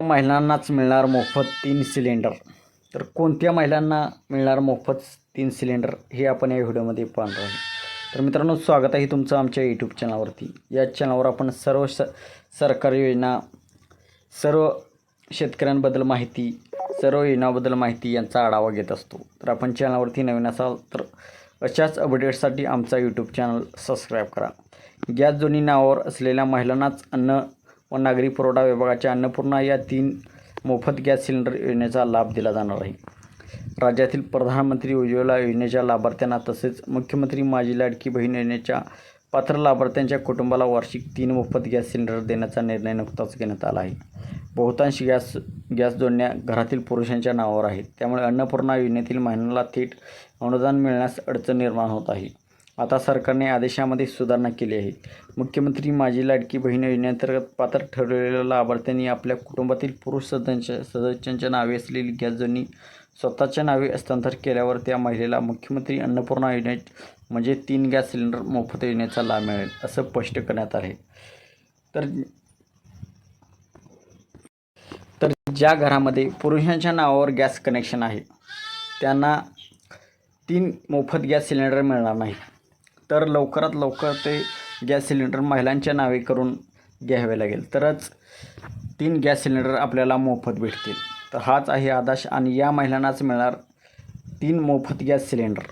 महिलांनाच मिळणार मोफत तीन सिलेंडर तर कोणत्या महिलांना मिळणार मोफत तीन सिलेंडर हे आपण या व्हिडिओमध्ये पाहणार आहोत. तर मित्रांनो स्वागत आहे तुमचं आमच्या यूट्यूब चॅनलवरती या चॅनलवर आपण सर्व स सरकारी योजना सर्व शेतकऱ्यांबद्दल माहिती सर्व योजनाबद्दल माहिती यांचा आढावा घेत असतो. तर आपण चॅनलवरती नवीन असाल तर अशाच अपडेट्ससाठी आमचा यूट्यूब चॅनल सबस्क्राईब करा. गॅस जोडणी नावावर असलेल्या महिलांनाच अन्न व नागरी पुरवठा विभागाच्या अन्नपूर्णा या तीन मोफत गॅस सिलेंडर योजनेचा लाभ दिला जाणार आहे. राज्यातील प्रधानमंत्री उज्ज्वला योजनेच्या लाभार्थ्यांना तसेच मुख्यमंत्री माझी लाडकी बहीण योजनेच्या पात्र लाभार्थ्यांच्या कुटुंबाला वार्षिक तीन मोफत गॅस सिलेंडर देण्याचा निर्णय नुकताच घेण्यात आला आहे. बहुतांश गॅस गॅस जोडण्या घरातील पुरुषांच्या नावावर आहेत. त्यामुळे अन्नपूर्णा योजनेतील महिन्याला थेट अनुदान मिळण्यास अडचण निर्माण होत आहे. आता सरकारने आदेशामध्ये सुधारणा केली आहे. मुख्यमंत्री माझी लाडकी बहीण योजनेअंतर्गत पात्र ठरवलेल्या लाभार्थ्यांनी आपल्या कुटुंबातील पुरुष सदस्य सदस्यांच्या नावे असलेली गॅस जोडणी स्वतःच्या नावे हस्तांतर केल्यावर त्या महिलेला मुख्यमंत्री अन्नपूर्णा योजनेत म्हणजे तीन गॅस सिलेंडर मोफत योजनेचा लाभ मिळेल असं स्पष्ट करण्यात आले. तर तर ज्या घरामध्ये पुरुषांच्या नावावर गॅस कनेक्शन आहे त्यांना तीन मोफत गॅस सिलेंडर मिळणार नाही तर लवकरात लवकर ते गॅस सिलेंडर महिलांच्या नावे करून घ्यावे लागेल. तरच तीन गॅस सिलेंडर आपल्याला मोफत भेटतील. तर हाच आहे आदेश आणि या महिलांनाच मिळणार तीन मोफत गॅस सिलेंडर.